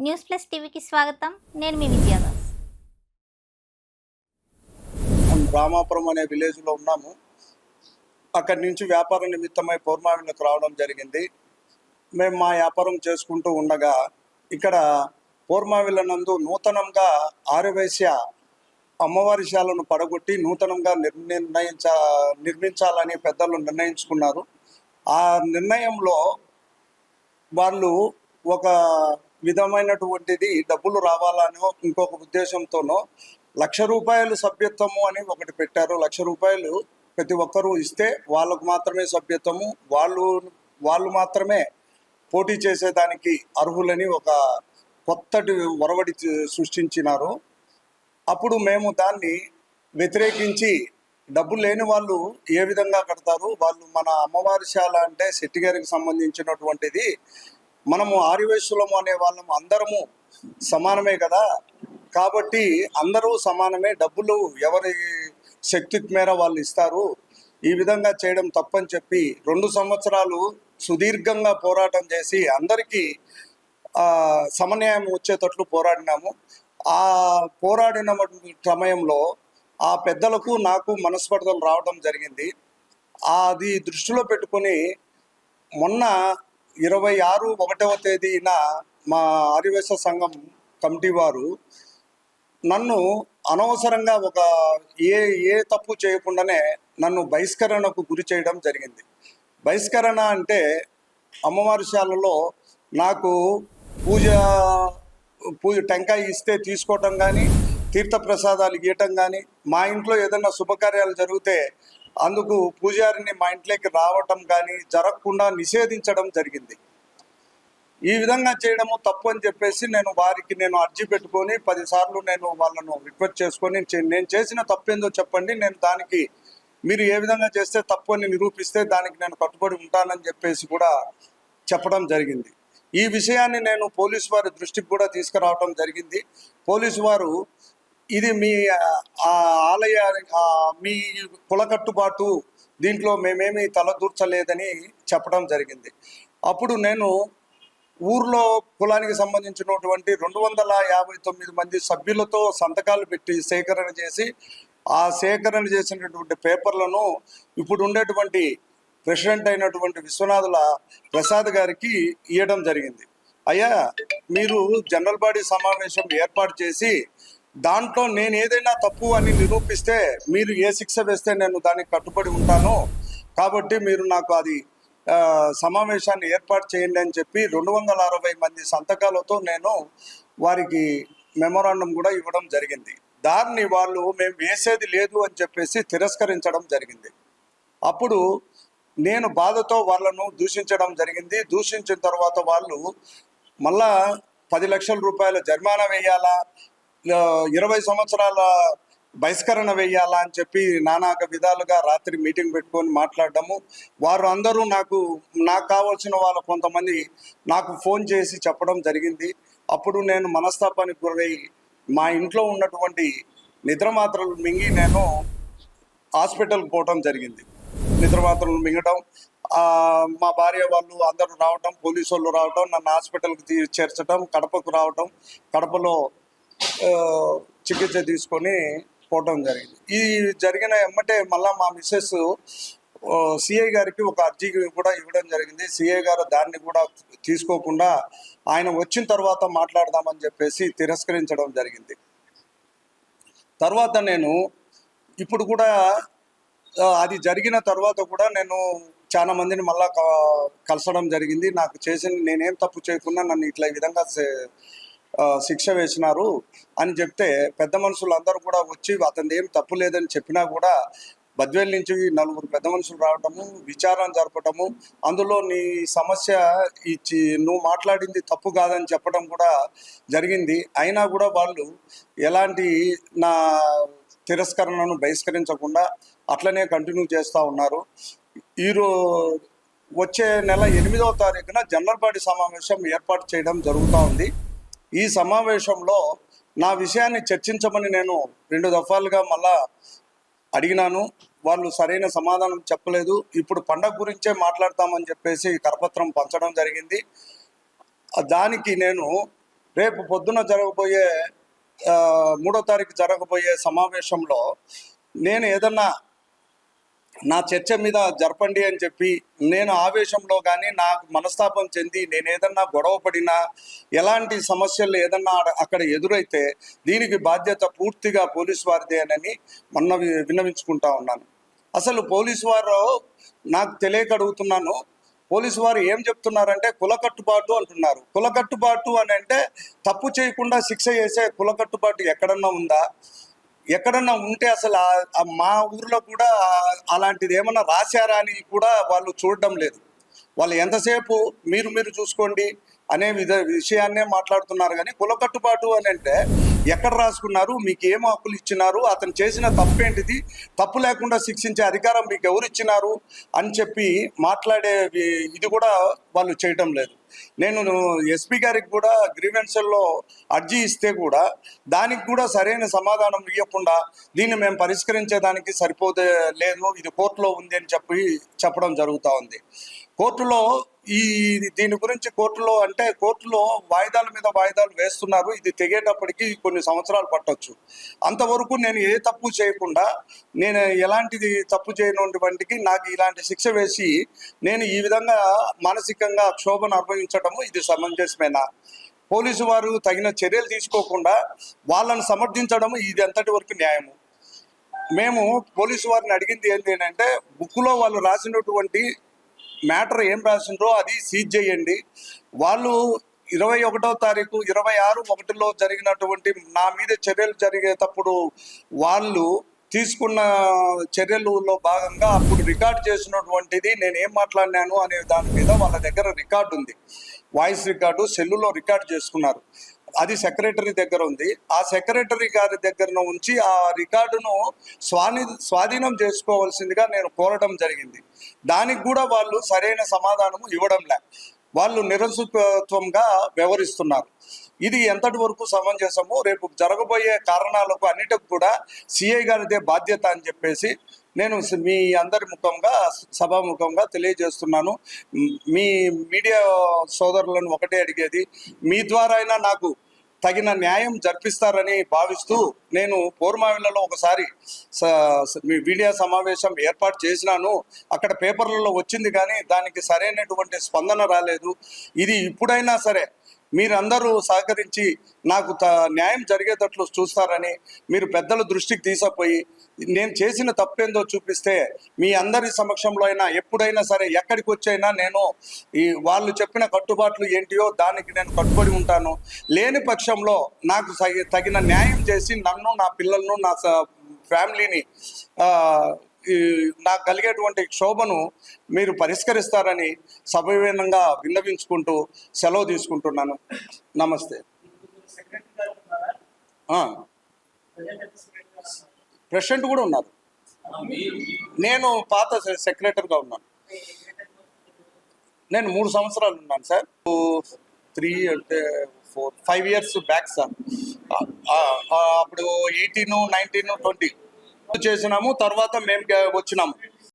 News plus టీవీకి స్వాగతం. నేను మీ విద్యాదాస్ మనం రామాపురం అనే విలేజ్లో ఉన్నాము. అక్కడి నుంచి వ్యాపార నిమిత్తమై పౌర్ణమిలకు రావడం జరిగింది. మేము మా వ్యాపారం చేసుకుంటూ ఉండగా ఇక్కడ పౌర్ణమిల నందు నూతనంగా ఆరువేశ్య అమ్మవారి శాలను పడగొట్టి నూతనంగా నిర్- నిర్ణయించ నిర్మించాలని పెద్దలు నిర్ణయించుకున్నారు. ఆ నిర్ణయంలో వాళ్ళు ఒక విధమైనటువంటిది డబ్బులు రావాలనో ఇంకొక ఉద్దేశంతోనో లక్ష రూపాయలు సభ్యత్వము అని ఒకటి పెట్టారు. లక్ష రూపాయలు ప్రతి ఒక్కరూ ఇస్తే వాళ్ళకు మాత్రమే సభ్యత్వము. వాళ్ళు వాళ్ళు మాత్రమే పోటీ చేసేదానికి అర్హులని ఒక కొత్తటి ఒరవడి సృష్టించినారు. అప్పుడు మేము దాన్ని వ్యతిరేకించి డబ్బు లేని వాళ్ళు ఏ విధంగా కడతారు? వాళ్ళు మన అమ్మవారి శాల అంటే శెట్టిగారికి సంబంధించినటువంటిది మనము ఆర్యవేశ్వలము అనే వాళ్ళము అందరము సమానమే కదా? కాబట్టి అందరూ సమానమే డబ్బులు ఎవరి శక్తి మేర వాళ్ళు ఇస్తారు. ఈ విధంగా చేయడం తప్పని చెప్పి రెండు సంవత్సరాలు సుదీర్ఘంగా పోరాటం చేసి అందరికీ సమన్యాయం వచ్చేటట్లు పోరాడినాము. ఆ పోరాడిన సమయంలో ఆ పెద్దలకు నాకు మనస్పర్ధలు రావడం జరిగింది. అది దృష్టిలో పెట్టుకొని మొన్న ఇరవై ఆరు ఒకటవ తేదీన మా ఆదివేశ సంఘం కమిటీ వారు నన్ను అనవసరంగా ఒక ఏ ఏ తప్పు చేయకుండానే నన్ను బహిష్కరణకు గురి చేయడం జరిగింది. బహిష్కరణ అంటే అమ్మవారి శాలలో నాకు పూజ పూజ టెంకాయ ఇస్తే తీసుకోవటం కానీ తీర్థప్రసాదాలు ఇవ్వటం కానీ మా ఇంట్లో ఏదైనా శుభకార్యాలు జరిగితే అందుకు పూజారిని మా ఇంట్లోకి రావటం కానీ జరగకుండా నిషేధించడం జరిగింది. ఈ విధంగా చేయడము తప్పు అని చెప్పేసి నేను వారికి నేను అర్జీ పెట్టుకొని పదిసార్లు నేను వాళ్ళను రిక్వెస్ట్ చేసుకొని చే- నేను చేసిన తప్పేందో చెప్పండి. నేను దానికి మీరు ఏ విధంగా చేస్తే తప్పు అని నిరూపిస్తే దానికి నేను కట్టుబడి ఉంటానని చెప్పేసి కూడా చెప్పడం జరిగింది. ఈ విషయాన్ని నేను పోలీసు వారి దృష్టికి కూడా తీసుకురావడం జరిగింది. పోలీసు వారు ఇది మీ ఆ ఆలయ మీ కుల కట్టుబాటు దీంట్లో మేమేమి తలదూర్చలేదని చెప్పడం జరిగింది. అప్పుడు నేను ఊర్లో కులానికి సంబంధించినటువంటి రెండు వందల యాభై తొమ్మిది మంది సభ్యులతో సంతకాలు పెట్టి సేకరణ చేసి ఆ సేకరణ చేసినటువంటి పేపర్లను ఇప్పుడు ఉండేటువంటి ప్రెసిడెంట్ అయినటువంటి విశ్వనాథుల ప్రసాద్ గారికి ఇవ్వడం జరిగింది. అయ్యా మీరు జనరల్ బాడీ సమావేశం ఏర్పాటు చేసి దాంట్లో నేను ఏదైనా తప్పు అని నిరూపిస్తే మీరు ఏ శిక్ష వేస్తే నేను దానికి కట్టుబడి ఉంటాను కాబట్టి మీరు నాకు అది సమావేశాన్ని ఏర్పాటు చేయండి అని చెప్పి రెండు వందల అరవై మంది సంతకాలతో నేను వారికి మెమోరాండం కూడా ఇవ్వడం జరిగింది. దాన్ని వాళ్ళు మేము వేసేది లేదు అని చెప్పేసి తిరస్కరించడం జరిగింది. అప్పుడు నేను బాధతో వాళ్ళను దూషించడం జరిగింది. దూషించిన తర్వాత వాళ్ళు మళ్ళా పది లక్షల రూపాయల జరిమానా వేయాలా? ఇరవై సంవత్సరాల బహిష్కరణ వేయాలా అని చెప్పి నానాక విధాలుగా రాత్రి మీటింగ్ పెట్టుకొని మాట్లాడడము. వారు అందరూ నాకు నాకు కావాల్సిన వాళ్ళ కొంతమంది నాకు ఫోన్ చేసి చెప్పడం జరిగింది. అప్పుడు నేను మనస్తాపానికి గురై మా ఇంట్లో ఉన్నటువంటి నిద్ర మాత్రలు మింగి నేను హాస్పిటల్కి పోవడం జరిగింది. నిద్ర మాత్రలు మింగడం మా భార్య వాళ్ళు అందరూ రావటం పోలీసు వాళ్ళు రావటం నన్ను హాస్పిటల్కి తీ చేర్చడం కడపకు రావటం కడపలో చికిత్స తీసుకొని పోవటం జరిగింది. ఈ జరిగిన ఎమ్మటే మళ్ళా మా మిస్సెస్ సిఐ గారికి ఒక అర్జీ కూడా ఇవ్వడం జరిగింది. సిఐ గారు దాన్ని కూడా తీసుకోకుండా ఆయన వచ్చిన తర్వాత మాట్లాడదామని చెప్పేసి తిరస్కరించడం జరిగింది. తర్వాత నేను ఇప్పుడు కూడా అది జరిగిన తర్వాత కూడా నేను చాలా మందిని మళ్ళా కలసడం జరిగింది. నాకు చేసిన నేనేం తప్పు చేయకుండా నన్ను ఇట్లా ఈ విధంగా శిక్ష వేసినారు అని చెప్తే పెద్ద మనుషులు అందరూ కూడా వచ్చి అతను ఏం తప్పు లేదని చెప్పినా కూడా బద్వేల్ నుంచి నలుగురు పెద్ద మనుషులు రావటము విచారణ జరపటము అందులో నీ సమస్య ఇచ్చి నువ్వు మాట్లాడింది తప్పు కాదని చెప్పడం కూడా జరిగింది. అయినా కూడా వాళ్ళు ఎలాంటి నా తిరస్కరణను బహిష్కరించకుండా అట్లనే కంటిన్యూ చేస్తూ ఉన్నారు. ఈరో వచ్చే నెల ఎనిమిదవ తారీఖున జనరల్ బాడీ సమావేశం ఏర్పాటు చేయడం జరుగుతూ ఉంది. ఈ సమావేశంలో నా విషయాన్ని చర్చించమని నేను రెండు దఫాలుగా మళ్ళా అడిగినాను. వాళ్ళు సరైన సమాధానం చెప్పలేదు. ఇప్పుడు పండగ గురించే మాట్లాడతామని చెప్పేసి కరపత్రం పంచడం జరిగింది. దానికి నేను రేపు పొద్దున జరగబోయే మూడో తారీఖు జరగబోయే సమావేశంలో నేను ఏదన్నా నా చర్చ మీద జరపండి అని చెప్పి నేను ఆవేశంలో కానీ నాకు మనస్తాపం చెంది నేను ఏదన్నా గొడవ పడినా ఎలాంటి సమస్యలు ఏదన్నా అక్కడ ఎదురైతే దీనికి బాధ్యత పూర్తిగా పోలీసు వారిదేనని మొన్న వి- విన్నవించుకుంటా ఉన్నాను. అసలు పోలీసు వారు నాకు తెలియక అడుగుతున్నాను పోలీసు వారు ఏం చెప్తున్నారంటే కుల కట్టుబాటు అంటున్నారు. కుల కట్టుబాటు అని అంటే తప్పు చేయకుండా శిక్ష చేసే కుల కట్టుబాటు ఎక్కడన్నా ఉందా? ఎక్కడన్నా ఉంటే అసలు మా ఊర్లో కూడా అలాంటిది ఏమన్నా రాశారా అని కూడా వాళ్ళు చూడడం లేదు. వాళ్ళు ఎంతసేపు మీరు మీరు చూసుకోండి అనే విధ విషయాన్నే మాట్లాడుతున్నారు కానీ కుల కట్టుబాటు అని అంటే ఎక్కడ రాసుకున్నారు మీకు ఏం హక్కులు ఇచ్చినారు అతను చేసిన తప్పేంటిది తప్పు లేకుండా శిక్షించే అధికారం మీకు ఎవరు ఇచ్చినారు అని చెప్పి మాట్లాడే ఇది కూడా వాళ్ళు చేయటం లేదు. నేను ఎస్పీ గారికి కూడా గ్రీవెన్స్లో అర్జీ ఇస్తే కూడా దానికి కూడా సరైన సమాధానం ఇవ్వకుండా దీన్ని మేము పరిష్కరించేదానికి సరిపోతే లేదు ఇది కోర్టులో ఉంది అని చెప్పి చెప్పడం జరుగుతూ ఉంది. కోర్టులో ఈ దీని గురించి కోర్టులో అంటే కోర్టులో వాయిదాల మీద వాయిదాలు వేస్తున్నారు. ఇది తెగేటప్పటికి కొన్ని సంవత్సరాలు పట్టొచ్చు. అంతవరకు నేను ఏ తప్పు చేయకుండా నేను ఎలాంటిది తప్పు చేయనటువంటికి నాకు ఇలాంటి శిక్ష వేసి నేను ఈ విధంగా మానసికంగా క్షోభను అనుభవించడము ఇది సమంజసమేనా? పోలీసు వారు తగిన చర్యలు తీసుకోకుండా వాళ్ళని సమర్థించడము ఇది ఎంతటి వరకు న్యాయము? మేము పోలీసు వారిని అడిగింది ఏంటి అంటే బుక్లో వాళ్ళు రాసినటువంటి మ్యాటర్ ఏం రాసిండ్రో అది సీజ్ చేయండి. వాళ్ళు ఇరవై ఒకటో తారీఖు ఇరవై ఆరు ఒకటిలో జరిగినటువంటి నా మీద చర్యలు జరిగేటప్పుడు వాళ్ళు తీసుకున్న చర్యలలో భాగంగా అప్పుడు రికార్డ్ చేసినటువంటిది నేను ఏం మాట్లాడినాను అనే దాని మీద వాళ్ళ దగ్గర రికార్డు ఉంది వాయిస్ రికార్డు సెల్లులో రికార్డ్ చేసుకున్నారు. అది సెక్రటరీ దగ్గర ఉంది. ఆ సెక్రటరీ గారి దగ్గర ఉంచి ఆ రికార్డును స్వాని స్వాధీనం చేసుకోవాల్సిందిగా నేను కోరడం జరిగింది. దానికి కూడా వాళ్ళు సరైన సమాధానము ఇవ్వడం లే వాళ్ళు నిరసత్వంగా వ్యవహరిస్తున్నారు. ఇది ఎంతటి వరకు సమంజసము రేపు జరగబోయే కారణాలకు అన్నిటికి కూడా సిఐ గారిదే బాధ్యత అని చెప్పేసి నేను మీ అందరి ముఖంగా సభాముఖంగా తెలియజేస్తున్నాను. మీ మీడియా సోదరులను ఒకటే అడిగేది మీ ద్వారా అయినా నాకు తగిన న్యాయం జరిపిస్తారని భావిస్తూ నేను పోర్మావిలలో ఒకసారి స- మీ మీడియా సమావేశం ఏర్పాటు చేసినాను. అక్కడ పేపర్లలో వచ్చింది కానీ దానికి సరైనటువంటి స్పందన రాలేదు. ఇది ఇప్పుడైనా సరే మీరందరూ సహకరించి నాకు న్యాయం జరిగేటట్లు చూస్తారని మీరు పెద్దల దృష్టికి తీసుకుపోయి నేను చేసిన తప్పేందో చూపిస్తే మీ అందరి సమక్షంలో అయినా ఎప్పుడైనా సరే ఎక్కడికి వచ్చైనా నేను ఈ వాళ్ళు చెప్పిన కట్టుబాట్లు ఏంటియో దానికి నేను కట్టుబడి ఉంటాను. లేని పక్షంలో నాకు తగిన న్యాయం చేసి నన్ను నా పిల్లలను నా స- ఫ్యామిలీని నాకు కలిగేటువంటి క్షోభను మీరు పరిష్కరిస్తారని సభవీనంగా విన్నవించుకుంటూ సెలవు తీసుకుంటున్నాను. నమస్తే. ప్రెసిడెంట్ కూడా ఉన్నారు. నేను పాత సెక్రటరీగా ఉన్నాను. నేను మూడు సంవత్సరాలు ఉన్నాను సార్. త్రీ అంటే four five years back sir. అప్పుడు ఎయిటీన్ నైన్టీన్ ట్వంటీ చేసినాము తర్వాత మేము వచ్చినాము.